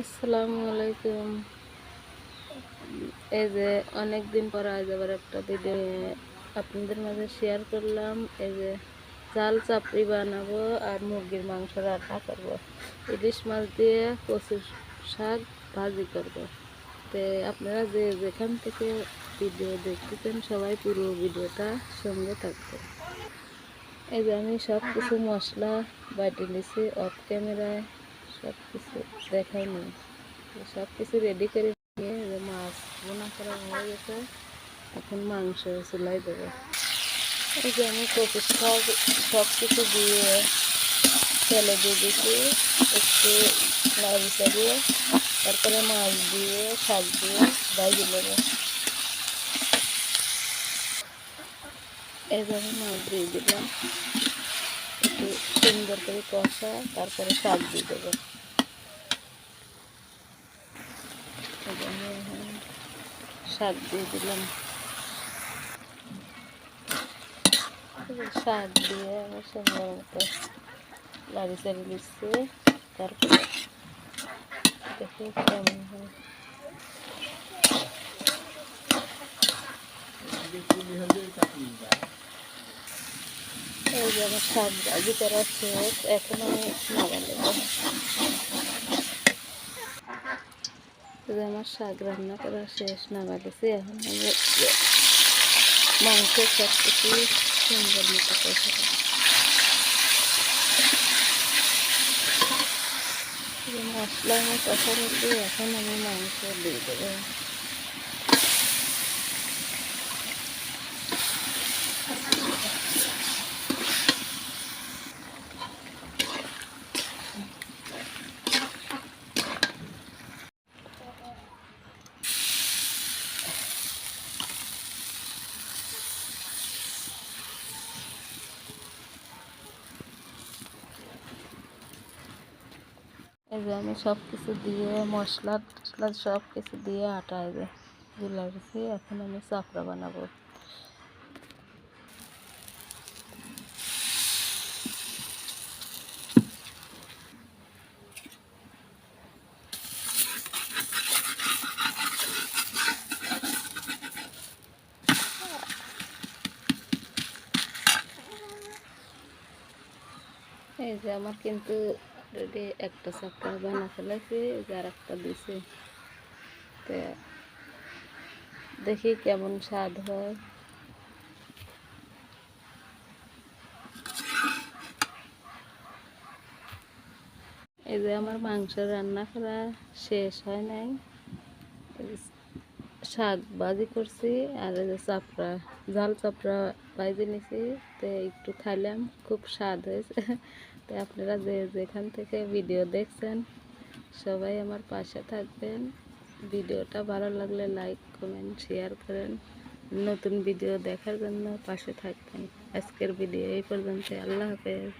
আসসালামু আলাইকুম। এই যে অনেক দিন পর আজ আবার একটা ভিডিও আপনাদের মাঝে শেয়ার করলাম। এই যে চাল চাপড়ি বানাবো আর মুরগির মাংস রান্না করব। ইলিশ মাছ দিয়ে কচু শাক ভাজি করব। তো আপনারা যে যেখান থেকে ভিডিও দেখতেছেন সবাই পুরো ভিডিওটা সঙ্গে থাকবে এই যে আমি সব কিছু মশলা বাটি নিছি অফ ক্যামেরায় সব কিছু দেখাইনি সব কিছু রেডি করে নিয়ে এই যে মাছ বোনা করা হয়ে গেছে। এখন মাংস চুলাই দেবো। এই যে আমি কচু শাক সব কিছু দিয়ে তেলে দিয়ে দিচ্ছি। একটু নাড়ি চালিয়ে তারপরে মাছ দিয়ে, শাক দিয়ে ভাজি নেব এইভাবে মাছ দিয়ে দিলাম। একটু সুন্দর করে কষা, তারপরে শাক দিয়ে দেবো। শাক দিয়ে দিলাম। শাক দিয়ে আমি সুন্দর মতো লাড়ি চাড়ি দিচ্ছি তারপরে দেখি কেমন হয়। এই যে আমার শাক ভাজি করা শেষ এখন আমি নামা নেব আমার শাক রান্না করা শেষ নামা গেছে এখন আমি মাংস সব কিছু সুন্দর মতো যে মশলা আমি কষা এখন আমি মাংস দিয়ে দেবো। আমি সব কিছু দিয়ে, মশলা টশলা সব কিছু দিয়ে আটা এই যে গুলা গেছি এখন আমি চাপড়া বানাবো। এই যে আমার কিন্তু একটা চাপড়া বানা একটা দিছি। দেখি কেমন স্বাদ হয়। এই যে আমার মাংস রান্না করা শেষ হয় নাই। শাক ভাজি করছি, আর এই যে চাপড়া, ঝাল চাপড়া ভাজি নিছি। তো একটু খাইলাম, খুব স্বাদ হয়েছে। তো আপনারা যে যেখান থেকে ভিডিও দেখছেন, সবাই আমার পাশে থাকবেন। ভিডিওটা ভালো লাগলে লাইক, কমেন্ট, শেয়ার করেন। নতুন ভিডিও দেখার জন্য পাশে থাকবেন। আজকের ভিডিও এই পর্যন্ত আল্লাহ হাফেজ।